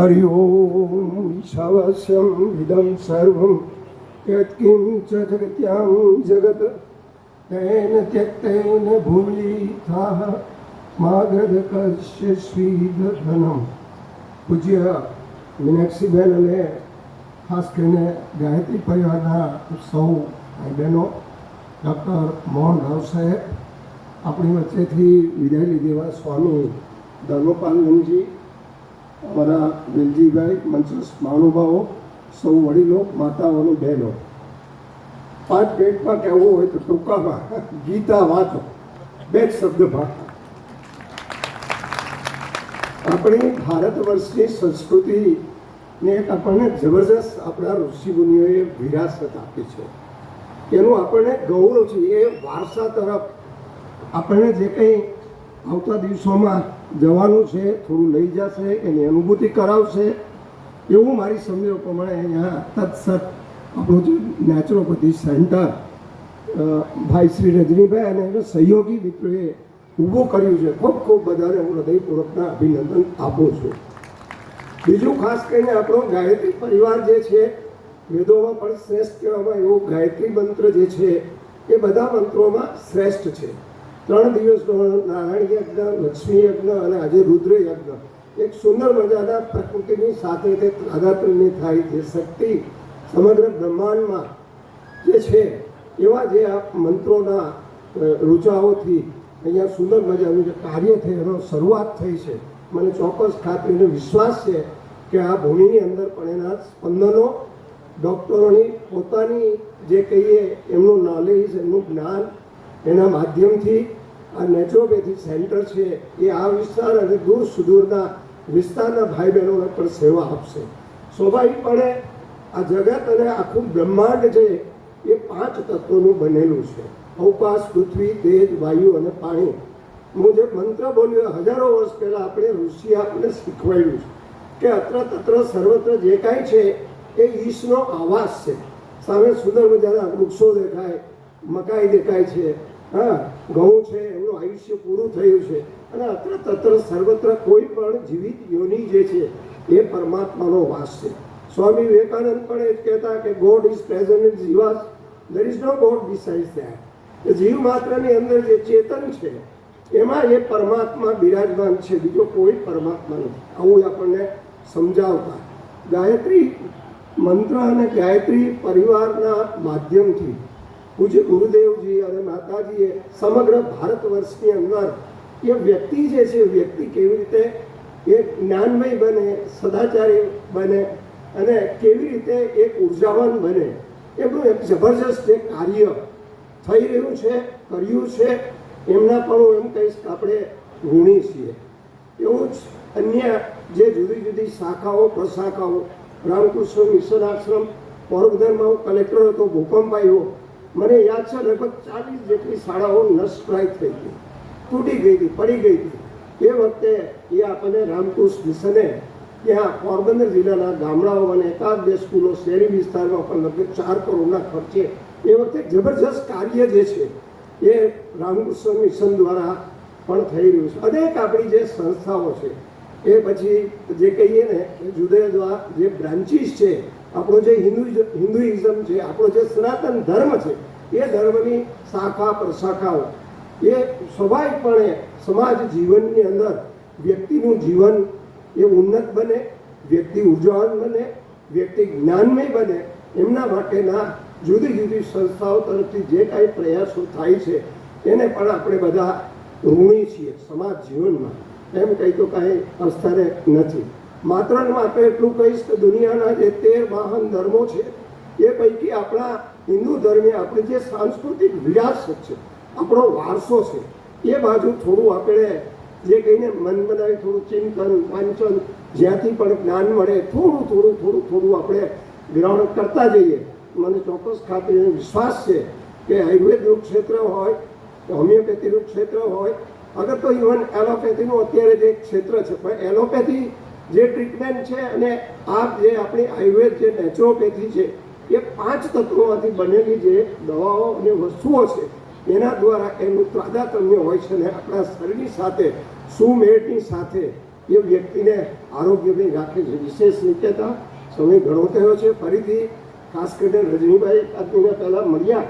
હરિ ઓમ શાવાસ્યમ વિદમ સર્વમ યત્કિં ચ જગત્યામ જગત તેન ત્યક્તેન ભૂલી થાહ માગધ કશ્ય શ્રીધનમ પૂજ્ય મીનાક્ષીબેન અને ખાસ કરીને ગાયત્રી પરિવારના સૌ ભાઈ બહેનો ડૉક્ટર મોહન રાવ સાહેબ આપણી વચ્ચેથી વિદાય લીધેલા સ્વામી ધર્મપાલનજી અમારા વેલજીભાઈ મંચસ મહાનુભાવો સૌ વડીલો, માતાઓનો બહેનો. પાંચ મિનિટમાં કહેવું હોય તો ટૂંકામાં ગીતા વાતો બે જ શબ્દ ભાષા આપણી ભારત વર્ષની સંસ્કૃતિને આપણને જબરજસ્ત આપણા ઋષિમુનિઓએ વિરાસત આપી છે. એનું આપણને ગૌરવ છે. એ વારસા તરફ આપણને જે કંઈ આવતા દિવસોમાં જવાનું છે, થોડું લઈ જશે, એની અનુભૂતિ કરાવશે. એવું મારી સમજો પ્રમાણે અહીંયા તત્સત આપણું જે નેચરોપેથી સેન્ટર ભાઈ શ્રી રજનીભાઈ અને એના સહયોગી મિત્રોએ ઊભું કર્યું છે. ખૂબ ખૂબ બધાને હું હૃદયપૂર્વકના અભિનંદન આપું છું. બીજું ખાસ કરીને આપણો ગાયત્રી પરિવાર જે છે, વેદોમાં પણ શ્રેષ્ઠ કહેવામાં એવો ગાયત્રી મંત્ર જે છે, એ બધા મંત્રોમાં શ્રેષ્ઠ છે. ત્રણ દિવસનો નારાયણ યજ્ઞ, લક્ષ્મી યજ્ઞ અને આજે રુદ્ર યજ્ઞ. એક સુંદર મજાના પ્રકૃતિની સાથે તે તાદાત્મ્યની થાય જે શક્તિ સમગ્ર બ્રહ્માંડમાં જે છે, એવા જે આ મંત્રોના રૂચાઓથી અહીંયા સુંદર મજાનું જે કાર્ય થઈ એનો શરૂઆત થઈ છે. મને ચોક્કસ ખાતરીનો વિશ્વાસ છે કે આ ભૂમિની અંદર પણ એના સ્પંદનો ડૉક્ટરોની પોતાની જે કહીએ એમનું નોલેજ એમનું જ્ઞાન એના માધ્યમથી આ નેચરોપેથી સેન્ટર છે, એ આ વિસ્તાર અને દૂર સુદૂરના વિસ્તારના ભાઈ બહેનોને પણ સેવા આપશે. સ્વાભાવિકપણે આ જગત અને આખું બ્રહ્માંડ છે, એ પાંચ તત્વોનું બનેલું છે. અવકાશ, પૃથ્વી, તેજ, વાયુ અને પાણી. હું જે મંત્ર બોલ્યો હજારો વર્ષ પહેલાં આપણે ઋષિ આપણને શીખવાડ્યું છે કે અત્ર તત્ર સર્વત્ર જે કાંઈ છે, એ ઈશનો આવાસ છે. સામે સુંદર મજાના વૃક્ષો દેખાય, મકાઈ દેખાય છે હા ઘઉં છે, એમનું આયુષ્ય પૂરું થયું છે. અને અત્ર તત્ર સર્વત્ર કોઈ પણ જીવિત યોની જે છે, એ પરમાત્માનો વાસ છે. સ્વામી વિવેકાનંદ પણ એ જ કહેતા કે God is present in જીવાસ there is no God beside that જીવ માત્રની અંદર જે ચેતન છે, એમાં એ પરમાત્મા બિરાજમાન છે. બીજો કોઈ પરમાત્મા નથી. આવું આપણને સમજાવતા ગાયત્રી મંત્ર અને ગાયત્રી પરિવારના માધ્યમથી પૂજ્ય ગુરુદેવજી અને માતાજીએ સમગ્ર ભારત વર્ષની અંદર એ વ્યક્તિ જે છે વ્યક્તિ કેવી રીતે એ જ્ઞાનમય બને, સદાચારી બને અને કેવી રીતે એક ઉર્જાવાન બને, એમનું એક જબરજસ્ત જે કાર્ય થઈ રહ્યું છે, કર્યું છે, એમના પણ હું એમ કહીશ કે આપણે ઋણી છીએ. એવું જ અન્ય જે જુદી જુદી શાખાઓ, પ્રશાખાઓ, રામકૃષ્ણ મિશન આશ્રમ, પોરબંદરમાં હું કલેક્ટર હતો, ભૂકંપ આવ્યો મને યાદ છે, લગભગ ચાલીસ જેટલી શાળાઓ નષ્ટપ્રાય થઈ ગઈ. તૂટી ગઈ હતી, પડી ગઈ હતી. એ વખતે એ આપણને રામકૃષ્ણ મિશને ત્યાં પોરબંદર જિલ્લાના ગામડાઓ અને એકાદ બે સ્કૂલો શહેરી વિસ્તારમાં પણ લગભગ ચાર કરોડના ખર્ચે એ વખતે જબરજસ્ત કાર્ય જે છે, એ રામકૃષ્ણ મિશન દ્વારા પણ થઈ રહ્યું છે. અનેક આપણી જે સંસ્થાઓ છે, એ પછી જે કહીએ ને, જુદા જુદા જે બ્રાન્ચીસ છે આપણો જે હિન્દુ હિન્દુઇઝમ છે, આપણો જે સનાતન ધર્મ છે, એ ધર્મની શાખા, પ્રશાખાઓ, એ સ્વાભાવિકપણે સમાજ જીવનની અંદર વ્યક્તિનું જીવન એ ઉન્નત બને, વ્યક્તિ ઉર્જાવાન બને, વ્યક્તિ જ્ઞાનમય બને, એમના માટેના જુદી જુદી સંસ્થાઓ તરફથી જે કાંઈ પ્રયાસો થાય છે, એને પણ આપણે બધા ઋણી છીએ સમાજ જીવનમાં. એમ કંઈ તો કાંઈ અસ્તરે નથી. માત્ર ને માત્ર એટલું કહીશ કે દુનિયાના જે તેર વાહન ધર્મો છે, એ પૈકી આપણા હિન્દુ ધર્મે આપણે જે સાંસ્કૃતિક વિરાસત છે, આપણો વારસો છે, એ બાજુ થોડું આપણે જે કહીને મન બનાવી થોડું ચિંતન, વાંચન, જ્યાંથી પણ જ્ઞાન મળે, થોડું થોડું થોડું થોડું આપણે ગ્રહણ કરતા જઈએ. મને ચોક્કસ ખાતરી વિશ્વાસ છે કે આયુર્વેદ ક્ષેત્ર હોય હોમિયોપેથીનું ક્ષેત્ર હોય, અગર તો ઇવન એલોપેથીનું અત્યારે જે ક્ષેત્ર છે, પણ એલોપેથી જે ટ્રીટમેન્ટ છે અને આ જે આપણી આયુર્વેદ જે નેચરોપેથી છે, એ પાંચ તત્વોમાંથી બનેલી જે દવાઓ અને વસ્તુઓ છે, એના દ્વારા એનું તાદાત્મ્ય હોય છે અને આપણા શરીરની સાથે, સુમેળની સાથે એ વ્યક્તિને આરોગ્યની રાખે છે. વિશેષ નિત્યતા સમય ઘણો થયો છે. ફરીથી ખાસ કરીને રજનીભાઈ આદમીને પહેલાં મળ્યા,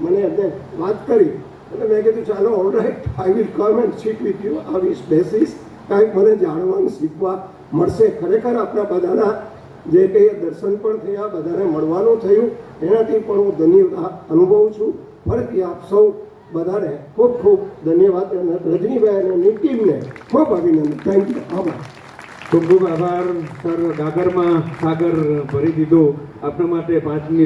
મને એમને વાત કરી એટલે મેં કીધું, ચાલો all right I will come and sit with you આવીશ બેસીશ કાંઈક મને જાણવાનું શીખવા મળશે. ખરેખર આપણા બધાના જે કંઈ દર્શન પણ થયા, બધાને મળવાનું થયું, એનાથી પણ હું ધન્ય અનુભવું છું. ફરીથી આપ સૌ બધાને ખૂબ ખૂબ ધન્યવાદ અને રજનીભાઈ અને એમની ટીમને ખૂબ અભિનંદન. થેન્ક યુ આભાર. ખૂબ ખૂબ આભાર. સર ગાગરમાં સાગર ભરી દીધો. આપણા માટે પાંચ મિનિટ